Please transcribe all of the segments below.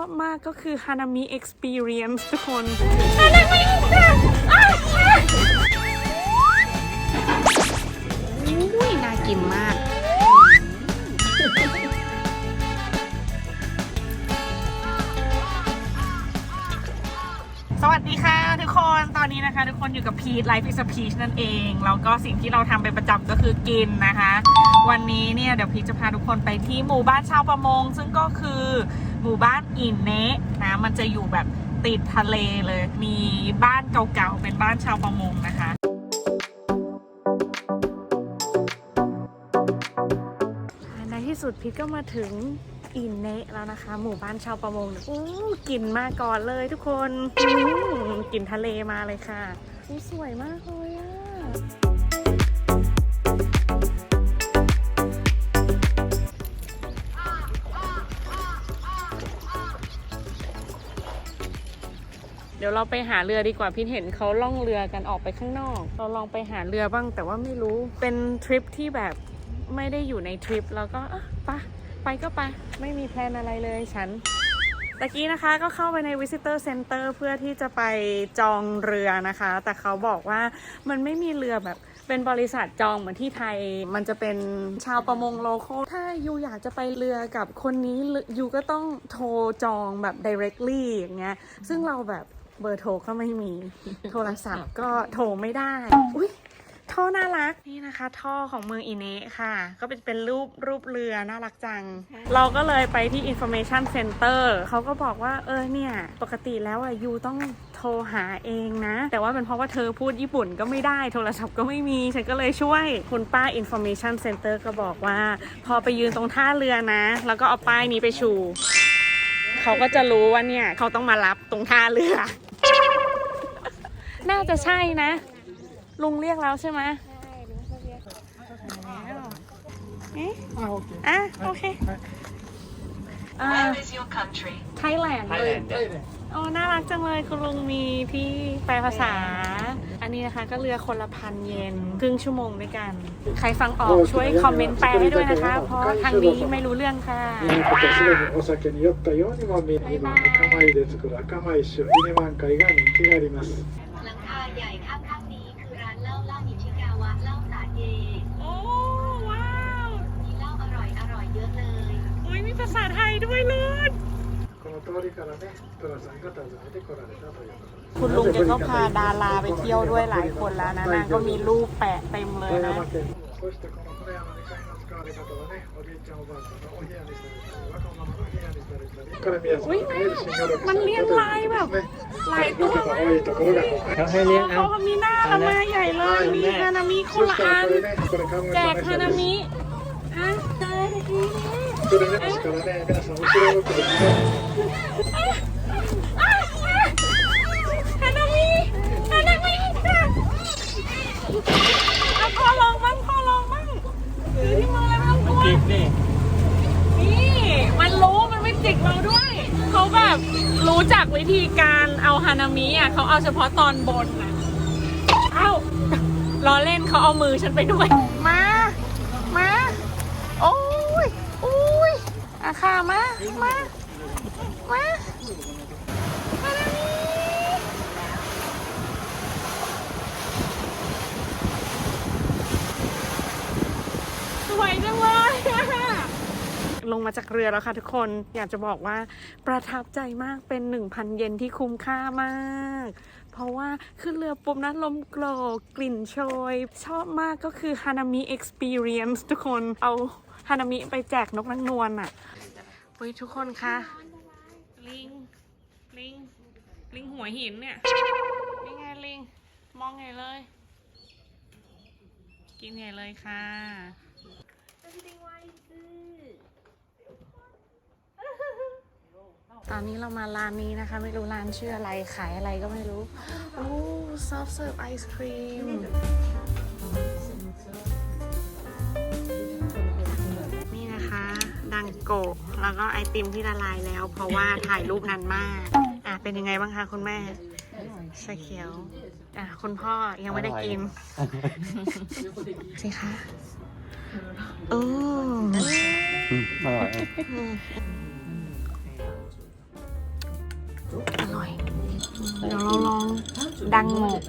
อบมากก็คือ Hanami Experience ทุกคน อุ้ยน่ากินมาก สวัสดีค่ะทุกคนตอนนี้นะคะ ทุกคนอยู่กับพีทไลฟ์พิสพีชนั่นเองแล้วก็สิ่งที่เราทำเป็นประจำก็คือกินนะคะ วันนี้เนี่ยเดี๋ยวพีทจะพาทุกคนไปที่หมู่บ้านชาวประมง ซึ่งก็คือหมู่บ้านอินเนะนะมันจะอยู่แบบติดทะเลเลย มีบ้านเก่าๆเป็นบ้านชาวประมงนะคะในที่สุดพีทก็มาถึง อินเนะแล้วนะคะ หมู่บ้านชาวประมงอู้กลิ่นมาก่อนเลยทุกคนอื้กลิ่นทะเลมาเลยค่ะอู้สวยมากเลยอะเดี๋ยวเราไปหาเรือดีกว่าพี่เห็นเขาล่องเรือกันออกไปข้างนอก เราลองไปหาเรือบ้างแต่ว่าไม่รู้ เป็นทริปที่แบบไม่ได้อยู่ในทริปแล้วก็อะ ก็ไป ไม่มีแพลนอะไรเลยฉันตะกี้นะคะก็เข้าไปใน Visitor Center เพื่อที่จะไปจองเรือนะคะ แต่เขาบอกว่ามันไม่มีเรือแบบเป็นบริษัทจองเหมือนที่ไทย มันจะเป็นชาวประมงโลคอลถ้ายูอยากจะไปเรือกับคนนี้ยูก็ต้องโทรจองแบบ directly อย่างเงี้ย ซึ่งเราแบบเบอร์โทรก็ไม่มี โทรศัพท์ก็โทรไม่ได้ อุ้ย ท่อน่ารักนี่นะคะ ท่อของเมืองอิเนะค่ะ ก็เป็นเป็นรูปรูปเรือน่ารักจัง เราก็เลยไปที่ information center เขาก็บอกว่าเออเนี่ย ปกติแล้วอะยูต้องโทรหาเองนะ แต่ว่าเป็นเพราะว่าเธอพูดญี่ปุ่นก็ไม่ได้โทรศัพท์ก็ไม่มี ฉันก็เลยช่วย คุณป้า information center ก็บอกว่า พอไปยืนตรงท่าเรือนะ แล้วก็เอาป้ายนี้ไปชู เขาก็จะรู้ว่าเนี่ยเขาต้องมารับตรงท่าเรือ น่าจะใช่นะ ลุงเรียกแล้วใช่ไหมใช่ลุงเขาเรียกแล้วเอ๊ะอ่ะ โอเคอ่า Where is your country? ไทยแลนด์ Thailand. โอ้น่ารักจังเลย คุณลุงมีที่แปลภาษา อันนี้นะคะก็เรือคนละพันเยนครึ่งชั่วโมงด้วยกัน ใครฟังออกช่วยคอมเมนต์แปลให้ด้วยนะคะ เพราะทางนี้ไม่รู้เรื่องค่ะ 今ことすでにお酒に酔ったようにも見える2番赤米で作る赤米酒イネマン会が人気があります ภาษาไทยด้วยลิศคุณลุงแกก็พาดาราไปเที่ยวด้วยหลายคนแล้วนะนาก็มีรูปแปะเต็มเลยนะอุ้ยมันเลี้ยงลายแบบหลายตัวมากเขาให้เลี้ยงเอาเขามีหน้าละมาใหญ่เลยมีฮานามิคนละอันแจกฮานามิอะเจอทีนี้ それねですからね皆さん後ろ向くですね ฮานามิฮานามิเอาพ่อลองบ้างพ่อลองบ้างถือที่มือเลยไม่ต้องกลัว จิกนี่ นี่มันรู้มันไม่จิกเราด้วย เขาแบบรู้จักวิธีการเอาฮานามิอ่ะเขาเอาเฉพาะตอนบนน่ะเอ้าล้อเล่นเขาเอามือฉันไปด้วย ค่ะมา มา มาฮานามิสวยจังเลยอะลงมาจากเรือแล้วค่ะทุกคน อยากจะบอกว่าประทับใจมากเป็น 1,000 เยนที่คุ้มค่ามาก เพราะว่าขึ้นเรือปุ๊บนะลมโกรกกลิ่นโชย ชอบมากก็คือ Hanami Experience ทุกคนเอาฮานามิไปแจกนกนางนวลอะ เฮ้ยทุกคนคะลิง ลิง ลิงหัวหินเนี่ยนี่ไงลิง มองไงเลย กินไงเลยค่ะตอนนี้เรามาร้านนี้นะคะ ไม่รู้ร้านชื่ออะไร ขายอะไรก็ไม่รู้ โอ้ซอฟเสิร์ฟไอศครีม โกะแล้วก็ไอติมที่ละลายแล้ว เพราะว่าถ่ายรูปนานมาก อะเป็นยังไงบ้างคะคุณแม่ชาเขียว อะคุณพ่อยังไม่ได้กินสิคะโอ้อืมอร่อยเดี๋ยวเราลองดังโงก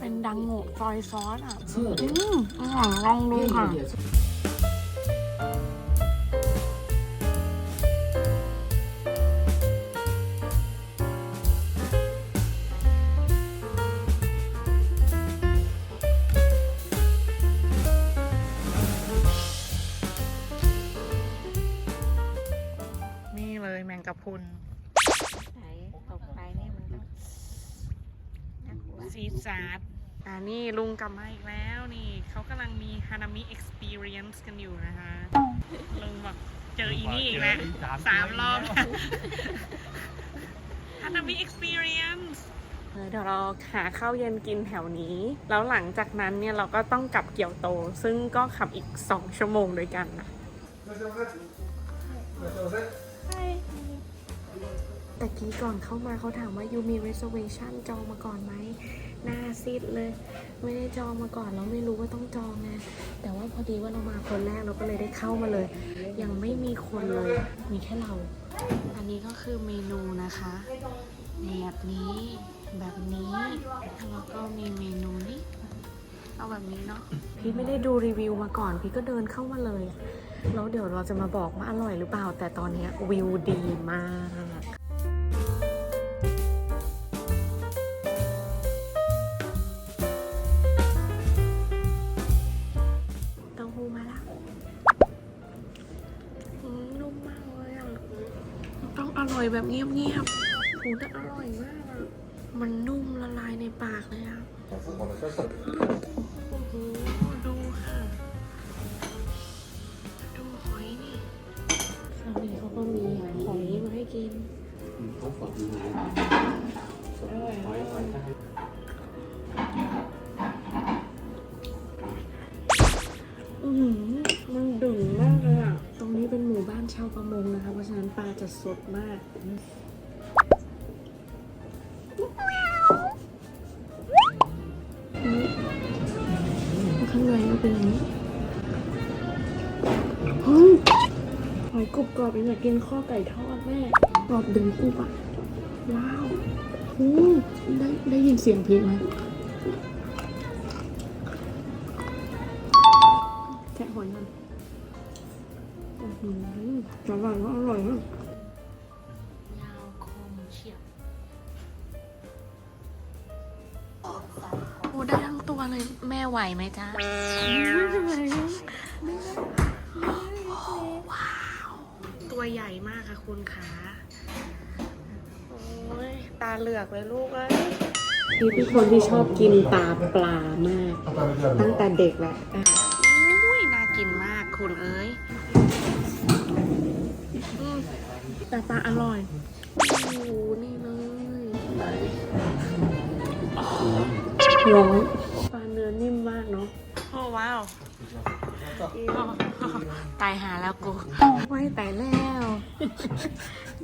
เป็นดังโงกซอยซอสอะอืมอร่อยลองดูค่ะ วซีซาร์ดอ่านี่ลุงกลับมาอีกแล้วนี่เขากำลังมีฮานามิ experience กันอยู่นะคะ ลุงบอกเจออีนี่อีกแล้วสามรอบฮานามิ experience เออเดี๋ยวเราหาข้าวเย็นกินแถวนี้ แล้วหลังจากนั้นเนี่ยเราก็ต้องกลับเกียวโต ซึ่งก็ขับอีก 2 ชั่วโมงด้วยกันนะ ตะกี้ก่อนเข้ามาเขาถามว่ายูมี reservation จองมาก่อนไหมหน้าซีดเลย ไม่ได้จองมาก่อนแล้วไม่รู้ว่าต้องจองไงแต่ว่าพอดีว่าเรามาคนแรกเราก็เลยได้เข้ามาเลย ยังไม่มีคนเลย มีแค่เรา อันนี้ก็คือเมนูนะคะแบบนี้แบบนี้แล้วก็มีเมนูนี้เอาแบบนี้เนาะพี่ไม่ได้ดูรีวิวมาก่อน พี่ก็เดินเข้ามาเลยแล้วเดี๋ยวเราจะมาบอกว่าอร่อยหรือเปล่า แต่ตอนนี้วิวดีมาก ร่อยแบบเงียบๆหูแต่อร่อยมากอะมันนุ่มละลายในปากเลยอะโอ้โหดูค่ะ ดูหอยนี่คราวนี้เขาก็มีหอยมาให้กินอือ จะสดมากอืมข้างในมันเป็นอย่างนี้เฮ้ยหอยกรุบกรอบอยากกินข้อไก่ทอดแม่กรอบดึงกรุบอะ ว้าวอืมได้ได้ยินเสียงพริกไหมแกะหอยมันอื้อหืออร่อยมากอร่อยมาก แม่ไหวไหมจ๊ะว้าว ตัวใหญ่มากค่ะคุณขาโอ้ยตาเหลือกเลยลูกเอ้ยพี่เป็นคนที่ชอบกินตาปลามาก ตั้งแต่เด็กแหละอะอุ้ยน่ากินมากคุณเอ้ยอืมแต่ปลาอร่อยโอ้โหนี่เลยร้อนปลาเนื้ อนิ่มมากเนาะโอ้ว้าวตายหาแล้วกูไว้ตายแล้ว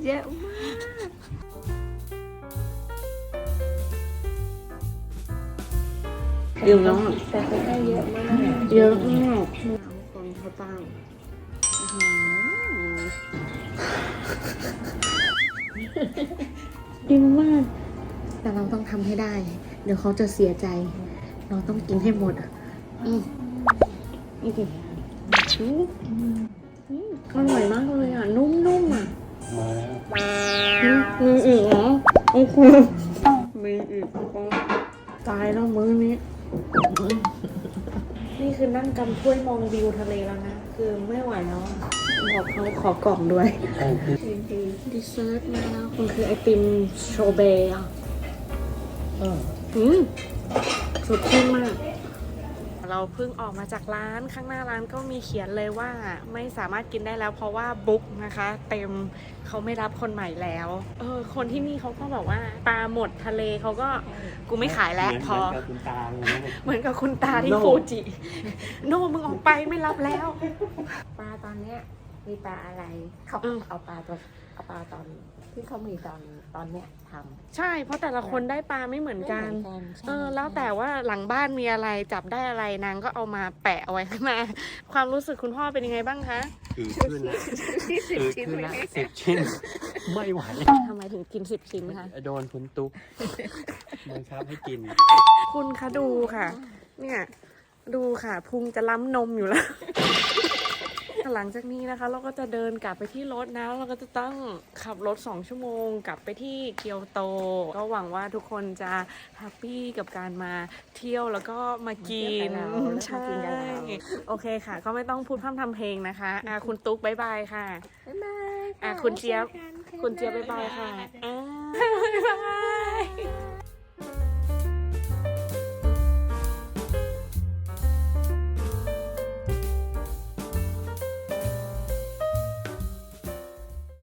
เยอะมากเยอะมากแต่ก็ได้เยอะมากเยอะมากเอาคนเขาตั้งอื้อหือดีมาก แต่เราต้องทำให้ได้ เดี๋ยวเขาจะเสียใจ เราต้องกินให้หมดอะ อืมอืมอืมอืมอร่อยมากเลยอะ นุ่มๆอะอืมมีอีกเหรอโอเคมีอีกก็ตายแล้วมื้อนี้ นี่คือนั่งกำถ้วยมองวิวทะเลแล้วนะ คือไม่ไหวแล้วอะบอกเขาขอกล่องด้วยดิเซอร์ตมาแล้วมันคือไอติมโชเบย์อะอืม สดชื่นมาก เราเพิ่งออกมาจากร้านข้างหน้าร้านก็มีเขียนเลยว่าไม่สามารถกินได้แล้วเพราะว่าบุ๊กนะคะ เต็มเขาไม่รับคนใหม่แล้วเออคนที่นี่เขาก็บอกว่าปลาหมดทะเลเขาก็กูไม่ขายแล้วพอคุณตาเลยนะเหมือนกับคุณตาที่ฟูจิ โน่มึงออกไปไม่รับแล้ว ปลาตอนเนี้ย มีปลาอะไรเขาอืม เอาปลาตัวเอาปลาตอนที่เขามีตอนตอนเนี้ยทำใช่ เพราะแต่ละคนได้ปลาไม่เหมือนกัน ไม่เหมือนกันใช่เออ แล้วแต่ว่าหลังบ้านมีอะไรจับได้อะไรนางก็เอามาแปะเอาไว้ข้างหน้า ความรู้สึกคุณพ่อเป็นยังไงบ้างคะกอือขึ้นละอือขึ้นละสิบชิ้น ไม่ไหว ทำไมถึงกินสิบชิ้นคะ โดนคุณตุ๊กบังคับให้กิน คุณคะดูค่ะ เนี่ย ดูค่ะพุงจะล้ำนมอยู่แล้ว หลังจากนี้นะคะ เราก็จะเดินกลับไปที่รถนะเราก็จะต้องขับรถ 2 ชั่วโมง กลับไปที่เกียวโต ก็หวังว่าทุกคนจะแฮปปี้กับการมาเที่ยวแล้วก็มากินมาเที่ยวกับเราแล้วใช่มากินกับเราโอเคค่ะ ก็ไม่ต้องพูดพร่ำทำเพลงนะคะอะคุณตุ๊กบายบายค่ะบ๊ายบายอะคุณเจี๊ยบจอกันคุณเจี๊ยบบ๊ายบายค่ะอ่า